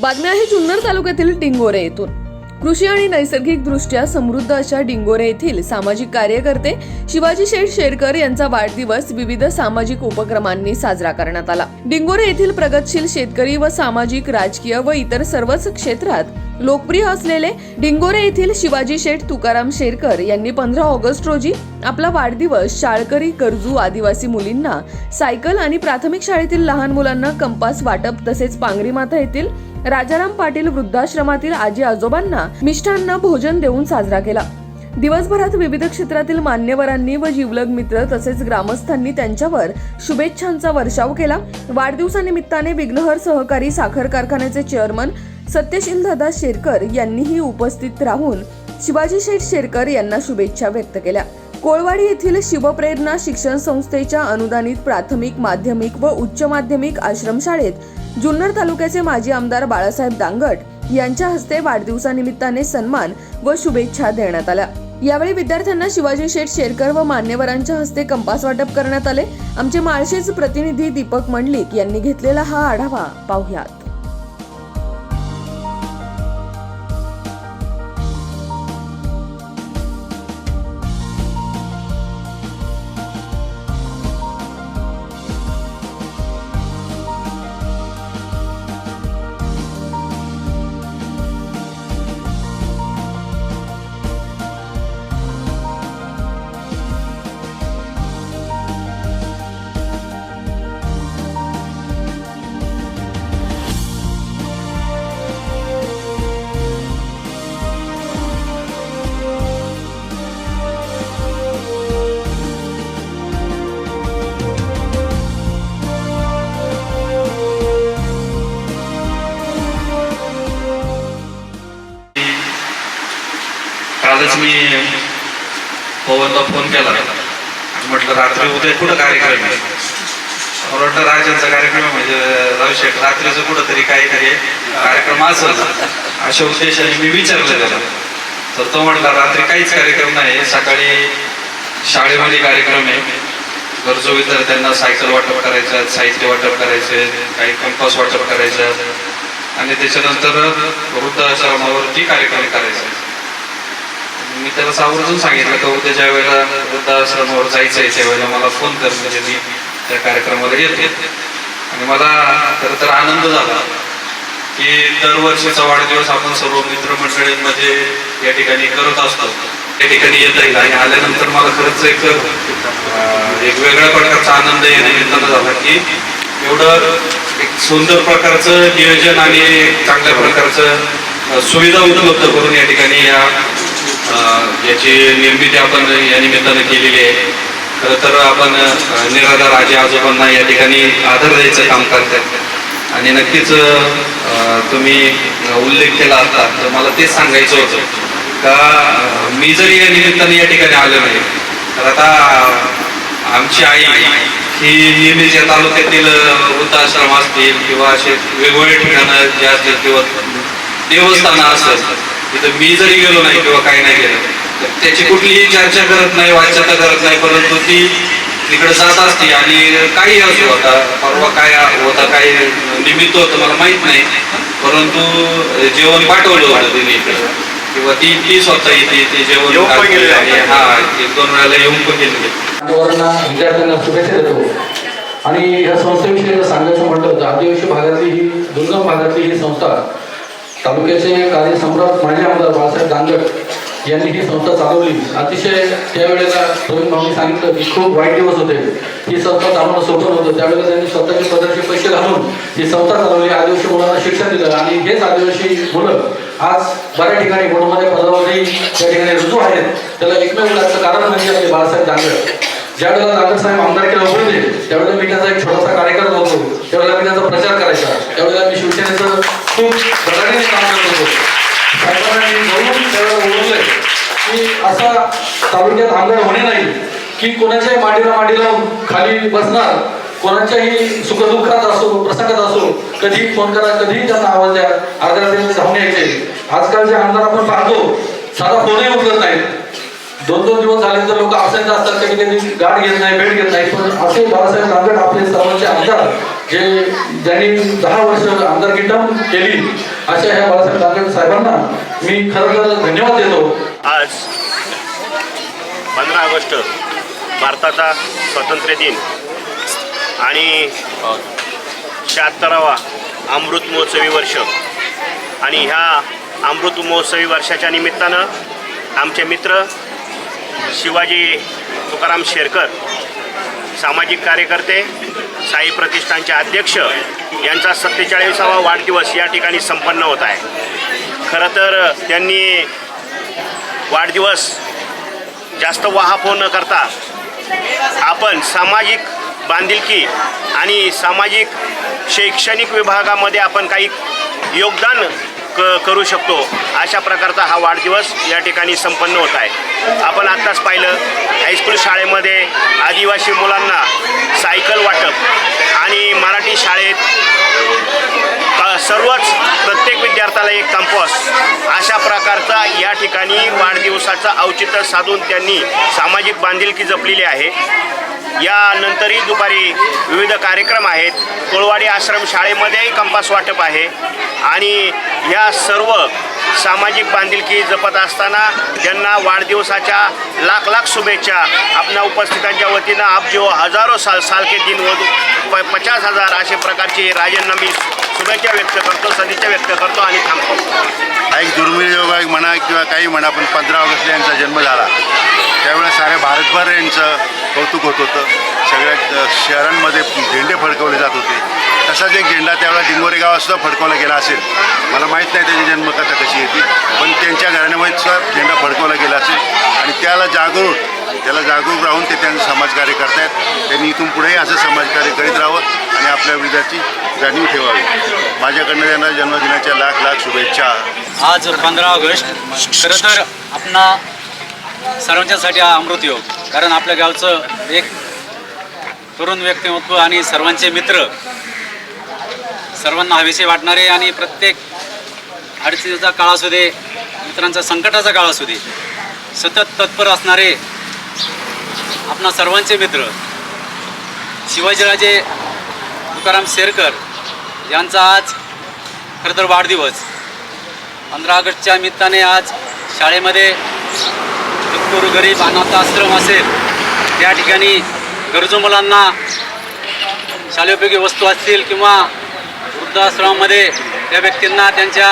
बातमी आहे जुन्नर तालुक्यातील डिंगोरे येथून. कृषी आणि नैसर्गिक दृष्ट्या समृद्ध अशा डिंगोरे येथील सामाजिक कार्यकर्ते शिवाजी शेठ शेरकर यांचा वाढदिवस विविध सामाजिक उपक्रमांनी साजरा करण्यात आला. डिंगोरे येथील प्रगतशील शेतकरी व सामाजिक राजकीय व इतर सर्वच क्षेत्रात लोकप्रिय असलेले डिंगोरे येथील शिवाजी शेठ तुकाराम शेरकर यांनी पंधरा ऑगस्ट रोजी आपला वाढदिवस शाळकरी गरजू आदिवासी मुलींना सायकल आणि प्राथमिक शाळेतील लहान मुलांना कंपास वाटप तसेच पांगरी माता येथील राजाराम पाटील वृद्धाश्रमातील आजी आजोबांना मिष्टांना भोजन देऊन साजरा केला. दिवसभरात विविध क्षेत्रातील मान्यवरांनी व जीवलग मित्र तसेच ग्रामस्थांनी त्यांच्यावर शुभेच्छांचा वर्षाव केला. वाढदिवसानिमित्ताने विघ्नहर सहकारी साखर कारखान्याचे चेअरमन सत्यशील दादा शेरकर यांनीही उपस्थित राहून शिवाजी शेठ शेरकर यांना शुभेच्छा व्यक्त केल्या. कोळवाडी येथील शिवप्रेरणा शिक्षण संस्थेच्या अनुदानित प्राथमिक माध्यमिक व उच्च माध्यमिक आश्रमशाळेत जुन्नर तालुक्याचे माजी आमदार बाळासाहेब दांगट यांच्या हस्ते वाढदिवसानिमित्ताने सन्मान व शुभेच्छा देण्यात आल्या. यावेळी विद्यार्थ्यांना शिवाजी शेठ शेरकर व मान्यवरांच्या हस्ते कंपास वाटप करण्यात आले. आमचे माळशेच प्रतिनिधी दीपक मंडलिक यांनी घेतलेला हा आढावा पाहुयात. कालच मी पवनला फोन केला. म्हटलं रात्री उद्या कुठं कार्यक्रम आहे? मला वाटलं राजांचा कार्यक्रम आहे. म्हणजे राव शेठ रात्रीचं कुठं तरी काहीतरी कार्यक्रम असेल. अशा उद्देशाने मी विचारलं त्याला. तर तो म्हटला रात्री काहीच कार्यक्रम नाही सकाळी शाळेमध्ये कार्यक्रम आहे. गरजू विद्यार्थ्यांना सायकल वाटप करायचं साहित्य वाटप करायचे काही कंपास वाटप करायचं आणि त्याच्यानंतर वृद्धाश्रमावरती कार्यक्रम करायचा मी त्याला सावरून सांगितलं का उद्या ज्या वेळेला वृद्धाश्रमावर जायचं आहे त्यावेळेला मला फोन कर म्हणजे मी त्या कार्यक्रमाला येत आणि मला खरं तर आनंद झाला की दरवर्षीचा वाढदिवस आपण सर्व मित्रमंडळींमध्ये या ठिकाणी करत असतो. या ठिकाणी येता येईल आणि आल्यानंतर मला खरंच एक एक वेगळ्या प्रकारचा आनंद येणं येताना झाला की एवढं एक सुंदर प्रकारचं नियोजन आणि चांगल्या प्रकारचं सुविधा उपलब्ध करून या ठिकाणी या याची निर्मिती आपण या निमित्तानं केलेली आहे. खरं तर आपण निराधार आजी आजोबांना या ठिकाणी आधार द्यायचं काम करतात. आणि नक्कीच तुम्ही उल्लेख केला आता तर मला तेच सांगायचं होतं. का मी जरी या निमित्ताने या ठिकाणी आलो नाही तर आता आमची आई ही नेहमीच या तालुक्यातील वृद्धाश्रम असतील किंवा असे वेगवेगळे ठिकाणं जे असतील किंवा देवस्थानं असतात तिथं मी जरी गेलो नाही किंवा काही नाही गेलं तर त्याची कुठलीही चर्चा करत नाही वाच्यता करत नाही परंतु ती तिकडे जात असते आणि काही असो आता परवा काय होता काय निमित्त होतं मला माहीत नाही. परंतु जेवण पाठवलं होतं तिने इकडे. किंवा ती ती स्वतः इथे ते जेवण. हा एक दोन वेळेला येऊन पण गेलेले विद्यार्थ्यांना शुभेच्छा देतो. आणि या संस्थेविषयी सांगायचं म्हटलं तर आदिवासी भागातली ही दुर्गम भागातली ही संस्था तालुक्याचे कार्यसम्राट माजी आमदार बाळासाहेब दांगट यांनी ही संस्था चालवली. अतिशय त्यावेळेला प्रवीण भाऊनी सांगितलं की खूप वाईट दिवस होते. ही संस्था चालवणं सोपं नव्हतं. त्यावेळेला त्यांनी स्वतःचे पदाचे पैसे घालून ही संस्था चालवली. आदिवासी मुलांना शिक्षण दिलं आणि हेच आदिवासी मुलं आज बऱ्या ठिकाणी मोठमोठ्या पदावरही त्या ठिकाणी रुजू आहेत. त्याला एकमेव लागतं कारण म्हणजे आपले बाळासाहेब दांगट ज्या वेळेला दादासाहेब आमदार केलं होते त्यावेळेला मी त्याचा एक छोटासा कार्यक्रम होतो. त्यावेळेला मी त्याचा प्रचार करायचा. त्यावेळेला मी शिवसेनेचं खूप धडाडीने काम करत होतो. साहेबांना मी म्हणून त्यावेळेला की असा तालुक्यात आमदार होणे नाही की कोणाच्याही माडीला मांडीला खाली बसणार कोणाच्याही सुखदुःखात असो प्रसंगात असो कधी फोन करा कधीही त्यांना आवाज द्या अर्ध्या रात्री धावून यायचे. आजकालचे आमदार आपण पाहतो साधा फोनही उचलत नाहीत. दोन दोन दिवस झाले तर लोक असायचं असतात कधी कधी गाठ घेत नाही भेट घेत नाही. पण असे बाळासाहेब नांदेड आपले सर्वांचे आमदार. जे ज्यांनी दहा वर्ष आमदारकी टर्म केली अशा ह्या बाळासाहेब दानवे साहेबांना मी खरं तर धन्यवाद देतो. आज पंधरा ऑगस्ट भारताचा स्वातंत्र्य दिन आणि शहात्तरावा अमृत महोत्सवी वर्ष. आणि ह्या अमृत महोत्सवी वर्षाच्या निमित्तानं आमचे मित्र शिवाजी तुकाराम शेरकर सामाजिक कार्यकर्ते साई प्रतिष्ठानचे अध्यक्ष यांचा सत्तेचाळीसावा वाढदिवस या ठिकाणी संपन्न होत आहे. खरं तर त्यांनी वाढदिवस जास्त वाहापोह न करता आपण सामाजिक बांधिलकी आणि सामाजिक शैक्षणिक विभागामध्ये आपण काही योगदान क करू शकतो. अशा प्रकारचा हा वाढदिवस या ठिकाणी संपन्न होत आहे. आपण आत्ताच पाहिलं हायस्कूल शाळेमध्ये आदिवासी मुलांना सायकल वाटप आणि मराठी शाळेत क- सर्वच प्रत्येक विद्यार्थ्याला एक कंपॉस अशा प्रकारचा या ठिकाणी वाढदिवसाचं औचित्य साधून त्यांनी सामाजिक बांधिलकी जपलेली आहे. यानंतरही दुपारी विविध कार्यक्रम आहेत. कोळवाडी आश्रम शाळेमध्येही कंपास वाटप आहे. आणि या सर्व सामाजिक बांधिलकी जपत असताना त्यांना वाढदिवसाच्या लाख लाख शुभेच्छा आपल्या उपस्थितांच्या वतीनं आपजीव हजारो साल साल के दिन व प पचास हजार असे प्रकारचे राजांना मी शुभेच्छा व्यक्त करतो सदिच्छा व्यक्त करतो आणि थांबतो. एक दुर्मिळ योग म्हणा किंवा काही म्हणा पण पंधरा ऑगस्टला यांचा जन्म झाला. त्यावेळेस भारतभर यांचं कौतुक होत होतं. सगळ्या शहरांमध्ये झेंडे फडकवले जात होते. तसाच एक झेंडा त्यावेळेला डिंगोरे गावातसुद्धा फडकवला गेला असेल. मला माहीत नाही त्याची जन्मकथा कशी येते पण त्यांच्या घराण्यामध्ये सुद्धा झेंडा फडकवला गेला असेल. आणि त्याला जागरूक त्याला जागरूक राहून ते त्यांचं समाजकार्य करतायत. त्यांनी इथून पुढेही असं समाजकार्य करीत राहावं आणि आपल्या विरोधाची जाणीव ठेवावी. माझ्याकडनं त्यांना जन्मदिनाच्या लाख लाख शुभेच्छा. आज पंधरा ऑगस्ट. खरं तर आपला सर्वांच्यासाठी हा अमृत योग. कारण आपल्या गावचं एक तरुण व्यक्तिमत्व आणि सर्वांचे मित्र सर्वांना हवेसे वाटणारे आणि प्रत्येक अडचणीचा काळ असू दे मित्रांचा संकटाचा काळ असू दे सतत तत्पर असणारे आपणा सर्वांचे मित्र शिवाजीराजे तुकाराम शेरकर यांचा आज खरं तर वाढदिवस. पंधरा ऑगस्टच्या निमित्ताने आज शाळेमध्ये गोरगरीब गरीब अनाथ आश्रम असेल त्या ठिकाणी गरजू मुलांना शालेयोपयोगी वस्तू असतील किंवा वृद्धाश्रमामध्ये त्या व्यक्तींना त्यांच्या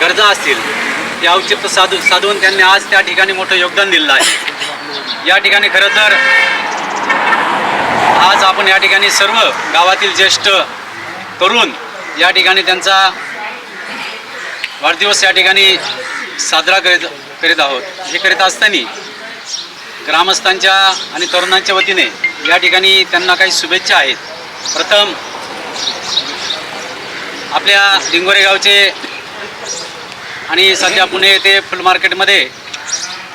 गरजा असतील या औचित्य साधू साधून त्यांनी आज त्या ठिकाणी मोठं योगदान दिलेलं आहे. या ठिकाणी खरं तर आज आपण या ठिकाणी सर्व गावातील ज्येष्ठ तरुण या ठिकाणी त्यांचा वाढदिवस या ठिकाणी साजरा करीत करीत आहोत. हे करीत असताना ग्रामस्थांच्या आणि तरुणांच्या वतीने या ठिकाणी त्यांना काही शुभेच्छा आहेत. प्रथम आपल्या डिंगोरे गावचे आणि सध्या पुणे येथे फुल मार्केटमध्ये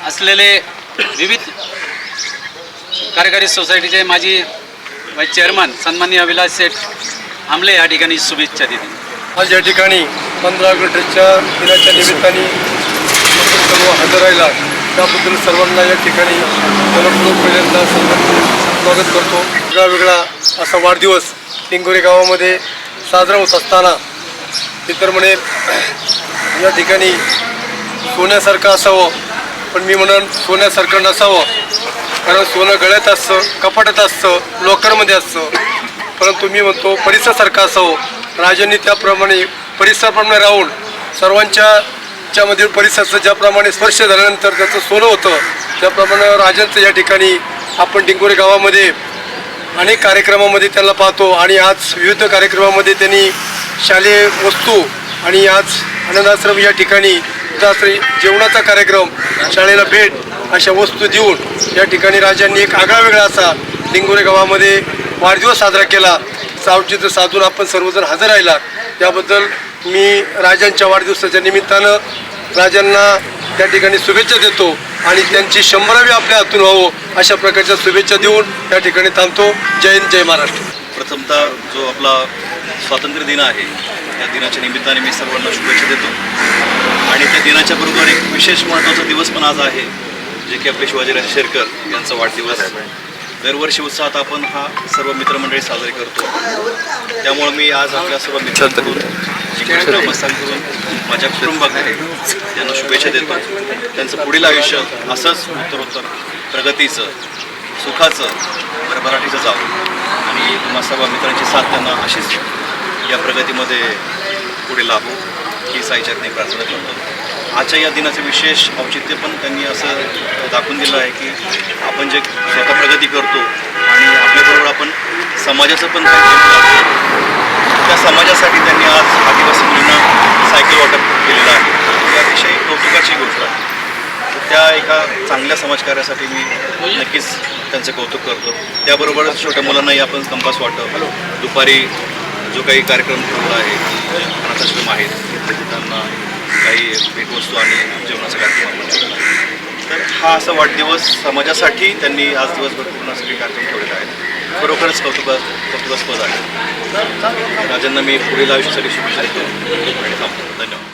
असलेले विविध कार्यकारी सोसायटीचे माजी वाईस चेअरमन सन्माननीय अविलास शेठ आमले या ठिकाणी शुभेच्छा दिली आज या ठिकाणी पंधरा ऑगस्टच्या दिनाच्या निमित्ताने सर्व हजर राहिला त्याबद्दल सर्वांना या ठिकाणी मनपूर्वक पहिल्यांदा सर्वांचं स्वागत करतो. वेगळा वेगळा असा वाढदिवस टिंगोरे गावामध्ये साजरा होत असताना इतर म्हणे या ठिकाणी सोन्यासारखं असावं पण मी म्हणून सोन्यासारखं नसावं कारण सोनं गळ्यात असतं कपाटात असतं लोकरमध्ये असतं. परंतु मी म्हणतो परिसरासारखं असावं. राजांनी त्याप्रमाणे परिसराप्रमाणे राहून सर्वांच्या याच्यामधील परिसराचं ज्याप्रमाणे स्पर्श झाल्यानंतर त्याचं सोनं होतं त्याप्रमाणे राजांचं या ठिकाणी आपण डिंगोरे गावामध्ये अनेक कार्यक्रमामध्ये त्यांना पाहतो आणि आज विविध कार्यक्रमामध्ये त्यांनी शालेय वस्तू आणि आज आनंदाश्रम या ठिकाणी जेवणाचा कार्यक्रम शाळेला भेट अशा वस्तू देऊन या ठिकाणी राजांनी एक आगळा वेगळा असा डिंगोरे गावामध्ये वाढदिवस साजरा केला. सावचित्र साधून आपण सर्वजण हजर राहिला. त्याबद्दल मी राजांच्या वाढदिवसाच्या निमित्तानं राजांना त्या ठिकाणी शुभेच्छा देतो आणि त्यांची शंभरावी आपल्या हातून व्हावं अशा प्रकारच्या शुभेच्छा देऊन त्या ठिकाणी थांबतो. जय हिंद जय महाराष्ट्र. प्रथमतः जो आपला स्वातंत्र्य दिन आहे त्या दिनाच्या निमित्ताने मी सर्वांना शुभेच्छा देतो. आणि त्या दिनाच्या बरोबर एक विशेष महत्त्वाचा दिवस पण आज आहे जे की आपले शिवाजीराजे शेरकर यांचा वाढदिवस. दरवर्षी उत्साहात आपण हा सर्व मित्रमंडळी साजरे करतो. त्यामुळे मी आज आपल्या सर्व मित्रांकडून माझ्या कुटुंबात आहे. त्यांना शुभेच्छा देतो. त्यांचं पुढील आयुष्य असंच उत्तरोत्तर प्रगतीचं सुखाचं भरभराटीचं जावं. आणि तुम्हा सर्व मित्रांची साथ त्यांना अशीच या प्रगतीमध्ये पुढे लाभो ही नाही प्रार्थना करतो. आजच्या या दिनाचं विशेष औचित्य पण त्यांनी असं दाखवून दिलं आहे की आपण जे स्वतः प्रगती करतो आणि आपल्याबरोबर आपण समाजाचं पण काही त्या समाजासाठी त्यांनी आज आदिवासी मुलींना सायकल वाटप केलेलं आहे. ही अतिशय कौतुकाची गोष्ट आहे. त्या एका चांगल्या समाजकार्यासाठी मी नक्कीच त्यांचं कौतुक करतो. त्याबरोबरच छोट्या मुलांनाही आपण कंपास वाटप दुपारी जो काही कार्यक्रम ठेवला आहे अनाथाश्रम आहेत त्यांना काही भेटवस्तू आणि जेवणाचा कार्यक्रम आपण तर हा असा वाढदिवस समाजासाठी त्यांनी आज दिवसभर पूर्ण सगळे कार्यक्रम ठेवलेला आहे. खरोखरच कौतुका कौतुकास्पद आहे. राजांना मी पुढील आयुष्यासाठी शुभेच्छा देतो. आणि थांबतो. धन्यवाद.